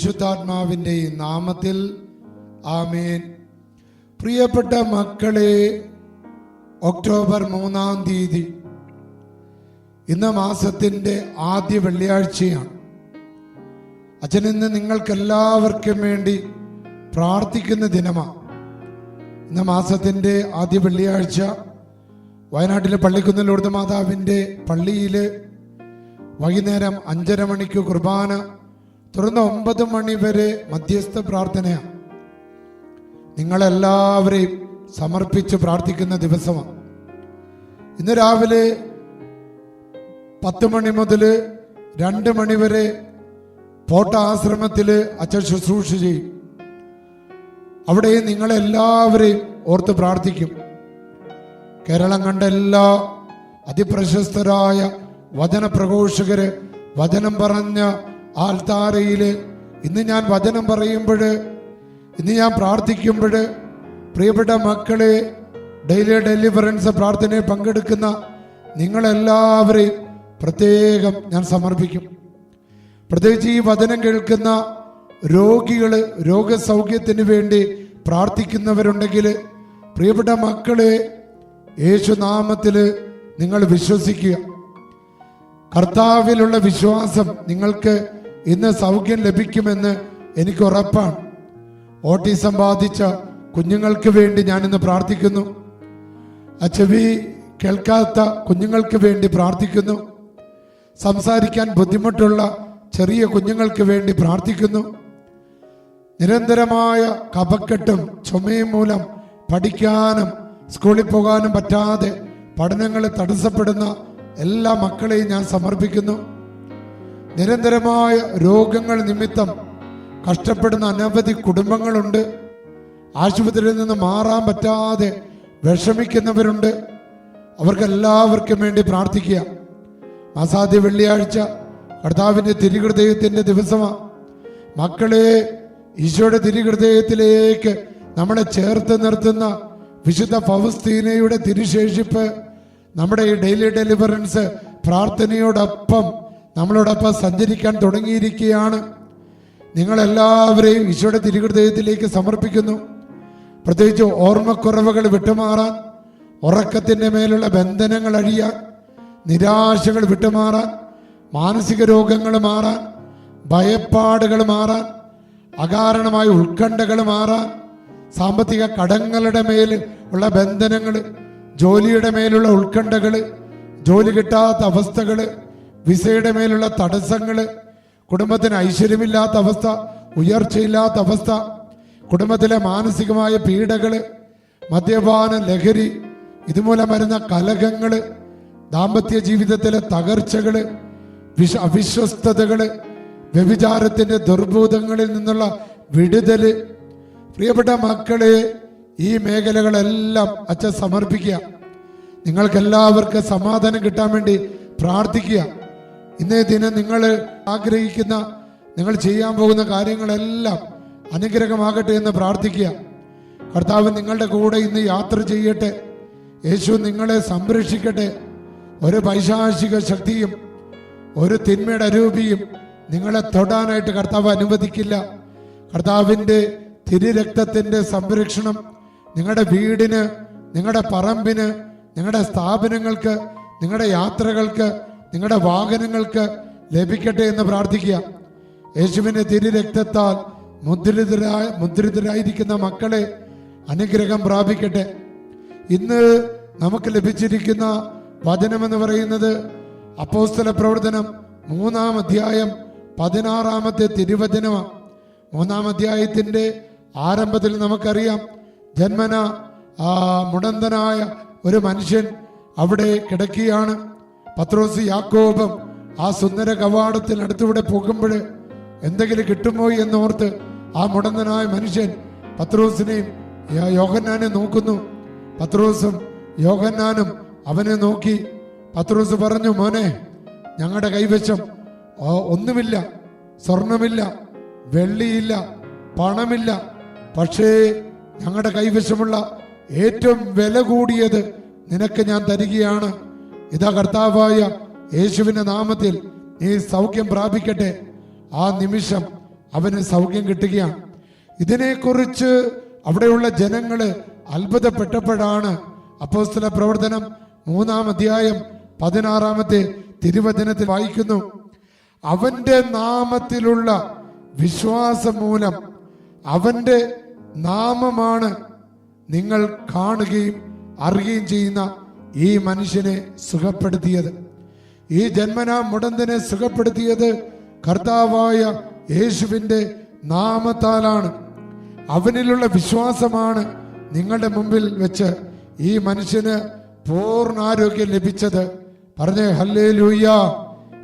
പരിശുദ്ധാത്മാവിന്റെ നാമത്തിൽ ആമേൻ. പ്രിയപ്പെട്ട മക്കളെ ഒക്ടോബർ മൂന്നാം തീയതി ഇന്ന് മാസത്തിന്റെ ആദ്യ വെള്ളിയാഴ്ചയാണ്. അച്ഛൻ ഇന്ന് നിങ്ങൾക്കെല്ലാവർക്കും വേണ്ടി പ്രാർത്ഥിക്കുന്ന ദിനമാണ്. ഇന്ന് മാസത്തിന്റെ ആദ്യ വെള്ളിയാഴ്ച. വയനാട്ടിലെ പള്ളിക്കുന്നിൽ ലൂർദ് മാതാവിന്റെ പള്ളിയിൽ വൈകുന്നേരം അഞ്ചര മണിക്ക് കുർബാന തുടർന്ന് ഒമ്പത് മണി വരെ മധ്യസ്ഥ പ്രാർത്ഥനയാണ് നിങ്ങളെല്ലാവരെയും സമർപ്പിച്ച് പ്രാർത്ഥിക്കുന്ന ദിവസമാണ് ഇന്ന് രാവിലെ പത്ത് മണി മുതൽ രണ്ട് മണി വരെ പോട്ട ആശ്രമത്തിൽ അച്ഛൻ ശുശ്രൂഷ ചെയ്യും. അവിടെ നിങ്ങളെല്ലാവരെയും ഓർത്ത് പ്രാർത്ഥിക്കും. കേരളം കണ്ട എല്ലാ അതിപ്രശസ്തരായ വചന പ്രഘോഷകര് വചനം പറഞ്ഞ ആൽത്താരയിൽ ഇന്ന് ഞാൻ വചനം പറയുമ്പോൾ ഇന്ന് ഞാൻ പ്രാർത്ഥിക്കുമ്പോൾ പ്രിയപ്പെട്ട മക്കളെ ഡെയിലി ഡെലിവറൻസ് പ്രാർത്ഥനയിൽ പങ്കെടുക്കുന്ന നിങ്ങളെല്ലാവരെയും പ്രത്യേകം ഞാൻ സമർപ്പിക്കും. പ്രത്യേകിച്ച് ഈ വചനം കേൾക്കുന്ന രോഗികൾ രോഗസൗഖ്യത്തിന് വേണ്ടി പ്രാർത്ഥിക്കുന്നവരുണ്ടെങ്കിൽ പ്രിയപ്പെട്ട മക്കളെ യേശുനാമത്തിൽ നിങ്ങൾ വിശ്വസിക്കുക. കർത്താവിലുള്ള വിശ്വാസം നിങ്ങൾക്ക് ഇന്ന് സൗഖ്യം ലഭിക്കുമെന്ന് എനിക്ക് ഉറപ്പാണ്. ഓട്ടിസം ബാധിച്ച കുഞ്ഞുങ്ങൾക്ക് വേണ്ടി ഞാൻ ഇന്ന് പ്രാർത്ഥിക്കുന്നു. ആ ചെവി കേൾക്കാത്ത കുഞ്ഞുങ്ങൾക്ക് വേണ്ടി പ്രാർത്ഥിക്കുന്നു. സംസാരിക്കാൻ ബുദ്ധിമുട്ടുള്ള ചെറിയ കുഞ്ഞുങ്ങൾക്ക് വേണ്ടി പ്രാർത്ഥിക്കുന്നു. നിരന്തരമായ കപക്കെട്ടും ചുമയും മൂലം പഠിക്കാനും സ്കൂളിൽ പോകാനും പറ്റാതെ പഠനങ്ങൾ തടസ്സപ്പെടുന്ന എല്ലാ മക്കളെയും ഞാൻ സമർപ്പിക്കുന്നു. നിരന്തരമായ രോഗങ്ങൾ നിമിത്തം കഷ്ടപ്പെടുന്ന അനവധി കുടുംബങ്ങളുണ്ട്. ആശുപത്രിയിൽ നിന്ന് മാറാൻ പറ്റാതെ വിഷമിക്കുന്നവരുണ്ട്. അവർക്കെല്ലാവർക്കും വേണ്ടി പ്രാർത്ഥിക്കുക. മാസാദ്യ വെള്ളിയാഴ്ച കർത്താവിന്റെ തിരുഹൃദയത്തിന്റെ ദിവസമാണ്. മക്കളെ ഈശോയുടെ തിരുഹൃദയത്തിലേക്ക് നമ്മളെ ചേർത്ത് നിർത്തുന്ന വിശുദ്ധ ഫൗസ്തീനയുടെ തിരുശേഷിപ്പ് നമ്മുടെ ഈ ഡെയിലി ഡെലിവറൻസ് പ്രാർത്ഥനയോടൊപ്പം നമ്മളോടൊപ്പം സഞ്ചരിക്കാൻ തുടങ്ങിയിരിക്കുകയാണ്. നിങ്ങളെല്ലാവരെയും ഈശോയുടെ തിരുഹൃദയത്തിലേക്ക് സമർപ്പിക്കുന്നു. പ്രത്യേകിച്ച് ഓർമ്മക്കുറവുകൾ വിട്ടുമാറാൻ ഉറക്കത്തിന്റെ മേലുള്ള ബന്ധനങ്ങൾ അഴിയാൻ നിരാശകൾ വിട്ടുമാറാൻ മാനസിക രോഗങ്ങൾ മാറാൻ ഭയപ്പാടുകൾ മാറാൻ അകാരണമായ ഉത്കണ്ഠകൾ മാറാൻ സാമ്പത്തിക കടങ്ങളുടെ മേൽ ഉള്ള ബന്ധനങ്ങൾ ജോലിയുടെ മേലുള്ള ഉത്കണ്ഠകൾ ജോലി കിട്ടാത്ത അവസ്ഥകൾ വിസയുടെ മേലുള്ള തടസ്സങ്ങൾ കുടുംബത്തിന് ഐശ്വര്യമില്ലാത്ത അവസ്ഥ ഉയർച്ചയില്ലാത്ത അവസ്ഥ കുടുംബത്തിലെ മാനസികമായ പീഡകൾ മദ്യപാന ലഹരി ഇതുമൂലം വരുന്ന കലഹങ്ങൾ ദാമ്പത്യ ജീവിതത്തിലെ തകർച്ചകൾ വിശ അവിശ്വസ്തതകൾ വ്യഭിചാരത്തിന്റെ ദുർഭൂതങ്ങളിൽ നിന്നുള്ള വിടുതൽ പ്രിയപ്പെട്ട മക്കളെ ഈ മേഖലകളെല്ലാം അച്ഛൻ സമർപ്പിക്കുക. നിങ്ങൾക്കെല്ലാവർക്കും സമാധാനം കിട്ടാൻ വേണ്ടി പ്രാർത്ഥിക്കുക. ഇന്നേ ദിനം നിങ്ങൾ ആഗ്രഹിക്കുന്ന നിങ്ങൾ ചെയ്യാൻ പോകുന്ന കാര്യങ്ങളെല്ലാം അനുഗ്രഹമാകട്ടെ എന്ന് പ്രാർത്ഥിക്കുക. കർത്താവ് നിങ്ങളുടെ കൂടെ ഇന്ന് യാത്ര ചെയ്യട്ടെ. യേശു നിങ്ങളെ സംരക്ഷിക്കട്ടെ. ഒരു പൈശാചിക ശക്തിയും ഒരു തിന്മയുടെ അരൂപിയും നിങ്ങളെ തൊടാനായിട്ട് കർത്താവ് അനുവദിക്കില്ല. കർത്താവിന്റെ തിരുരക്തത്തിന്റെ സംരക്ഷണം നിങ്ങളുടെ വീടിന് നിങ്ങളുടെ പറമ്പിന് നിങ്ങളുടെ സ്ഥാപനങ്ങൾക്ക് നിങ്ങളുടെ യാത്രകൾക്ക് നിങ്ങളുടെ വാഹനങ്ങൾക്ക് ലഭിക്കട്ടെ എന്ന് പ്രാർത്ഥിക്കുക. യേശുവിന്റെ തിരുരക്തത്താൽ മുദ്രിതരായ മുദ്രിതരായിരിക്കുന്ന മക്കളെ അനുഗ്രഹം പ്രാപിക്കട്ടെ. ഇന്ന് നമുക്ക് ലഭിച്ചിരിക്കുന്ന വചനമെന്ന് പറയുന്നത് അപ്പോസ്തല പ്രവർത്തനം മൂന്നാം അധ്യായം പതിനാറാമത്തെ തിരുവചനമാണ്. മൂന്നാം അധ്യായത്തിന്റെ ആരംഭത്തിൽ നമുക്കറിയാം ജന്മന മുടന്തനായ ഒരു മനുഷ്യൻ അവിടെ കിടക്കുകയാണ്. പത്രോസ് യാക്കോബം ആ സുന്ദര കവാടത്തിൽ അടുത്തൂടെ പോകുമ്പോൾ എന്തെങ്കിലും കിട്ടുമോ എന്നോർത്ത് ആ മുടന്തനായ മനുഷ്യൻ പത്രോസിനെയും യോഹന്നാനെ നോക്കുന്നു. പത്രോസും യോഹന്നാനും അവനെ നോക്കി. പത്രോസ് പറഞ്ഞു മോനെ ഞങ്ങളുടെ കൈവശം ഒന്നുമില്ല. സ്വർണമില്ല വെള്ളിയില്ല പണമില്ല. പക്ഷേ ഞങ്ങളുടെ കൈവശമുള്ള ഏറ്റവും വില കൂടിയത് നിനക്ക് ഞാൻ തരികയാണ്. ഇതാ കർത്താവായ യേശുവിന്റെ നാമത്തിൽ നീ സൗഖ്യം പ്രാപിക്കട്ടെ. ആ നിമിഷം അവന് സൗഖ്യം കിട്ടുകയാണ്. ഇതിനെക്കുറിച്ച് അവിടെയുള്ള ജനങ്ങൾ അത്ഭുതപ്പെട്ടപ്പോഴാണ് അപ്പോസ്തല പ്രവർത്തനം മൂന്നാം അധ്യായം പതിനാറാമത്തെ തിരുവചനത്തിൽ വായിക്കുന്നു. അവന്റെ നാമത്തിലുള്ള വിശ്വാസം മൂലം അവന്റെ നാമമാണ് നിങ്ങൾ കാണുകയും അറിയുകയും ചെയ്യുന്ന ഈ മനുഷ്യനെ സുഖപ്പെടുത്തിയത്. ഈ ജന്മനാ മുടന്തനെ സുഖപ്പെടുത്തിയത് കർത്താവായ യേശുവിന്റെ നാമത്താലാണ്. അവനിലുള്ള വിശ്വാസമാണ് നിങ്ങളുടെ മുമ്പിൽ വെച്ച് ഈ മനുഷ്യന് പൂർണ ആരോഗ്യം ലഭിച്ചത്. പറഞ്ഞേ ഹല്ലേ ലൂയ്യ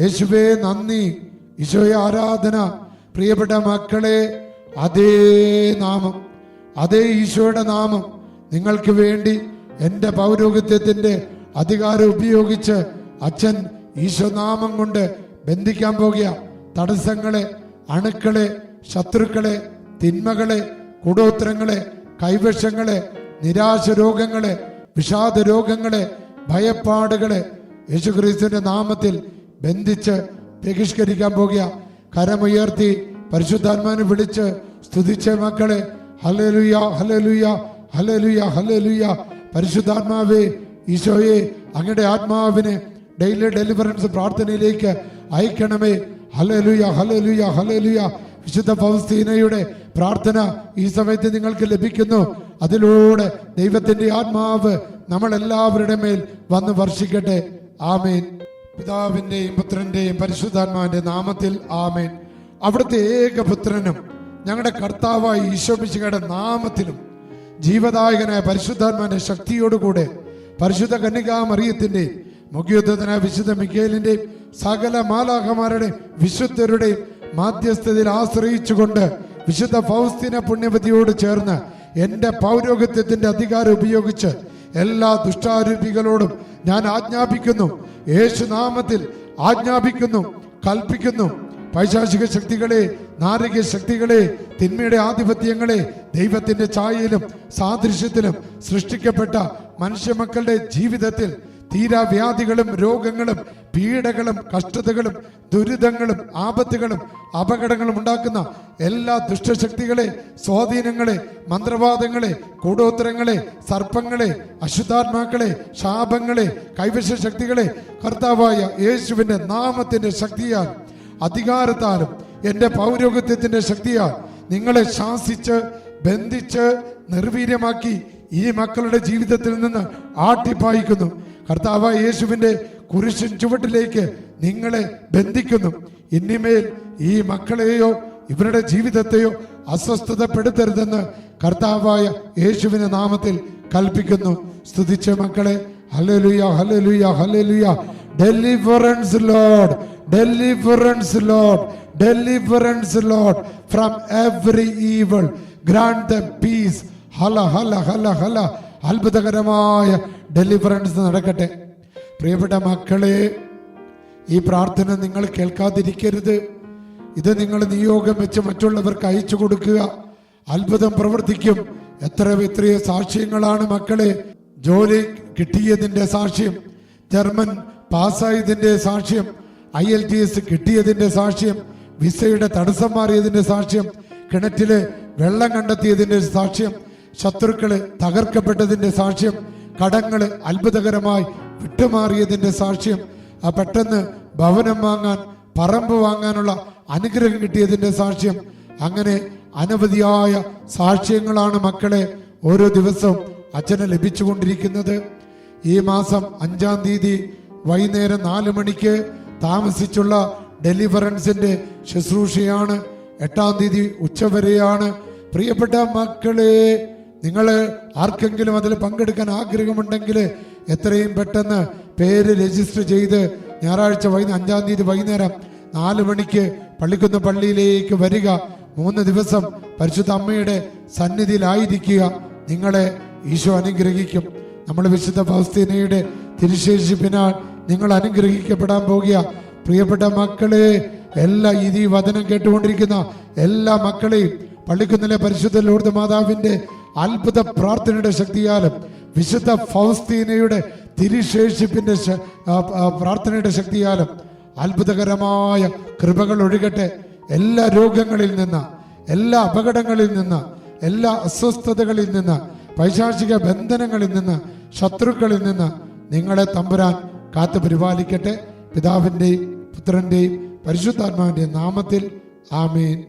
യേശുവേ നന്ദി. ഈശോയെ ആരാധന. പ്രിയപ്പെട്ട മക്കളെ അതേ നാമം. അതേ ഈശോയുടെ നാമം. നിങ്ങൾക്ക് വേണ്ടി എന്റെ പൗരോഗിത്യത്തിന്റെ അധികാരം ഉപയോഗിച്ച് അച്ഛൻ ഈശ്വനാമം കൊണ്ട് ബന്ധിക്കാൻ പോകുക. തടസ്സങ്ങളെ അണുക്കളെ ശത്രുക്കളെ തിന്മകളെ കുടോത്രങ്ങളെ കൈവശങ്ങളെ നിരാശ രോഗങ്ങളെ വിഷാദ രോഗങ്ങളെ ഭയപ്പാടുകളെ യേശുക്രിസ്തുവിന്റെ നാമത്തിൽ ബന്ധിച്ച് ബഹിഷ്കരിക്കാൻ പോകുക. കരമുയർത്തി പരിശുദ്ധാത്മാനെ വിളിച്ച് സ്തുതിച്ച മക്കളെ. ഹലലുയ ഹലലുയ ഹലലുയ ഹലലുയ പരിശുദ്ധാത്മാവേ ഈശോയെ അങ്ങയുടെ ആത്മാവിനെ ഡെയിലി ഡെലിവറൻസ് പ്രാർത്ഥനയിലേക്ക് അയക്കണമേ. ഹലലുയ ഹലലുയ ഹലലുയ വിശുദ്ധ ഫൗസ്തീനയുടെ പ്രാർത്ഥന ഈ സമയത്ത് നിങ്ങൾക്ക് ലഭിക്കുന്നു. അതിലൂടെ ദൈവത്തിന്റെ ആത്മാവ് നമ്മൾ എല്ലാവരുടെ മേൽ വന്ന് വർഷിക്കട്ടെ. ആമേൻ. പിതാവിന്റെയും പുത്രന്റെയും പരിശുദ്ധാത്മാവിന്റെ നാമത്തിൽ ആമേൻ. അവിടുത്തെ ഏകപുത്രനും ഞങ്ങളുടെ കർത്താവായ ഈശോമിശിയുടെ നാമത്തിലും ജീവദായകനായ പരിശുദ്ധാത്മാന്റെ ശക്തിയോടുകൂടെ പരിശുദ്ധ കന്യകാ മറിയത്തിന്റെ മുഖ്യുദ്ധത്തിനായ വിശുദ്ധ മിക്കേലിന്റെ സകല മാലാഹമാരുടെയും വിശുദ്ധരുടെയും മാധ്യസ്ഥതയിൽ ആശ്രയിച്ചുകൊണ്ട് വിശുദ്ധ ഫൗസ്തീന പുണ്യവതിയോട് ചേർന്ന് എന്റെ പൗരോഹിത്യത്തിന്റെ അധികാരം ഉപയോഗിച്ച് എല്ലാ ദുഷ്ടാരൂപികളോടും ഞാൻ ആജ്ഞാപിക്കുന്നു. യേശുനാമത്തിൽ ആജ്ഞാപിക്കുന്നു കൽപ്പിക്കുന്നു. പൈശാചിക ശക്തികളെ നാരക ശക്തികളെ തിന്മയുടെ ആധിപത്യങ്ങളെ ദൈവത്തിന്റെ ഛായയിലും സാദൃശ്യത്തിലും സൃഷ്ടിക്കപ്പെട്ട മനുഷ്യമക്കളുടെ ജീവിതത്തിൽ തീരാവ്യാധികളും രോഗങ്ങളും പീഡകളും കഷ്ടതകളും ദുരിതങ്ങളും ആപത്തുകളും അപകടങ്ങളും ഉണ്ടാക്കുന്ന എല്ലാ ദുഷ്ടശക്തികളെ സ്വാധീനങ്ങളെ മന്ത്രവാദങ്ങളെ കൂടോത്തരങ്ങളെ സർപ്പങ്ങളെ അശുദ്ധാത്മാക്കളെ ശാപങ്ങളെ കൈവശ ശക്തികളെ കർത്താവായ യേശുവിന്റെ നാമത്തിന്റെ ശക്തിയാൽ അധികാരത്താലും എന്റെ പൗരോഗത്യത്തിന്റെ ശക്തിയാൽ നിങ്ങളെ ശാസിച്ച് ബന്ധിച്ച് നിർവീര്യമാക്കി ഈ മക്കളുടെ ജീവിതത്തിൽ നിന്ന് ആട്ടിപ്പായിക്കുന്നു. കർത്താവ് യേശുവിന്റെ കുരിശൻ ചുവട്ടിലേക്ക് നിങ്ങളെ ബന്ധിക്കുന്നു. ഇനിമേൽ ഈ മക്കളെയോ ഇവരുടെ ജീവിതത്തെയോ അസ്വസ്ഥതപ്പെടുത്തരുതെന്ന് കർത്താവായ യേശുവിന്റെ നാമത്തിൽ കൽപ്പിക്കുന്നു. സ്തുതിച്ച മക്കളെ. Hallelujah hallelujah hallelujah. Deliverance lord deliverance lord. Deliverance lord from every evil. Grant them peace. hala hala hala hala അത്ഭുതകരമായ ഡെലിവറൻസ് നടക്കട്ടെ. പ്രിയപ്പെട്ട മക്കളെ ഈ പ്രാർത്ഥന നിങ്ങൾ കേൾക്കാതിരിക്കരുത്. ഇത് നിങ്ങൾ നിയോഗം വെച്ച് മറ്റുള്ളവർക്ക് അയച്ചു കൊടുക്കുക. അത്ഭുതം പ്രവർത്തിക്കും. എത്ര എത്രയോ സാക്ഷ്യങ്ങളാണ് മക്കളെ. ജോലി കിട്ടിയതിന്റെ സാക്ഷ്യം. ജർമ്മൻ പാസ്സായതിന്റെ സാക്ഷ്യം. ഐ എൽ ടി എസ് കിട്ടിയതിന്റെ സാക്ഷ്യം വിസയുടെ തടസ്സം മാറിയതിന്റെ സാക്ഷ്യം കിണറ്റിൽ വെള്ളം കണ്ടെത്തിയതിന്റെ സാക്ഷ്യം ശത്രുക്കൾ തകർക്കപ്പെട്ടതിന്റെ സാക്ഷ്യം കടങ്ങൾ അത്ഭുതകരമായി വിട്ടുമാറിയതിന്റെ സാക്ഷ്യം പെട്ടെന്ന് ഭവനം വാങ്ങാൻ പറമ്പ് വാങ്ങാനുള്ള അനുഗ്രഹം കിട്ടിയതിന്റെ സാക്ഷ്യം. അങ്ങനെ അനവധിയായ സാക്ഷ്യങ്ങളാണ് മക്കളെ ഓരോ ദിവസവും അച്ഛന് ലഭിച്ചുകൊണ്ടിരിക്കുന്നത്. ഈ മാസം അഞ്ചാം തീയതി വൈകുന്നേരം നാല് മണിക്ക് താമസിച്ചുള്ള ഡെലിവറൻസിന്റെ ശുശ്രൂഷയാണ്. എട്ടാം തീയതി ഉച്ചവരെയാണ് പ്രിയപ്പെട്ട മക്കളെ നിങ്ങൾ ആർക്കെങ്കിലും അതിൽ പങ്കെടുക്കാൻ ആഗ്രഹമുണ്ടെങ്കിൽ എത്രയും പെട്ടെന്ന് പേര് രജിസ്റ്റർ ചെയ്ത് ഞായറാഴ്ച വൈകുന്നേരം അഞ്ചാം തീയതി വൈകുന്നേരം നാല് മണിക്ക് പള്ളിക്കുന്ന് പള്ളിയിലേക്ക് വരിക. മൂന്ന് ദിവസം പരിശുദ്ധ അമ്മയുടെ സന്നിധിയിലായിരിക്കുക. നിങ്ങളെ ഈശോ അനുഗ്രഹിക്കും. നമ്മൾ വിശുദ്ധ ഫൗസ്തീനയുടെ തിരുശേഷിപ്പിനാൽ നിങ്ങൾ അനുഗ്രഹിക്കപ്പെടാൻ പോകുക. പ്രിയപ്പെട്ട മക്കളെ എല്ലാ ഇതി വചനം കേട്ടുകൊണ്ടിരിക്കുന്ന എല്ലാ മക്കളെയും പള്ളിക്കുന്നിലെ പരിശുദ്ധ ലോർദ് മാതാവിന്റെ അത്ഭുത പ്രാർത്ഥനയുടെ ശക്തിയാലും വിശുദ്ധ ഫൗസ്തീനയുടെ തിരുശേഷിപ്പിന്റെ പ്രാർത്ഥനയുടെ ശക്തിയാലും അത്ഭുതകരമായ കൃപകൾ ഒഴുകട്ടെ. എല്ലാ രോഗങ്ങളിൽ നിന്ന് എല്ലാ അപകടങ്ങളിൽ നിന്ന് എല്ലാ അസ്വസ്ഥതകളിൽ നിന്ന് പൈശാചിക ബന്ധനങ്ങളിൽ നിന്ന് ശത്രുക്കളിൽ നിന്ന് നിങ്ങളെ തമ്പുരാൻ കാത്തു പരിപാലിക്കട്ടെ. പിതാവിന്റെയും പുത്രന്റെയും പരിശുദ്ധാത്മാവിന്റെയും നാമത്തിൽ ആമേൻ.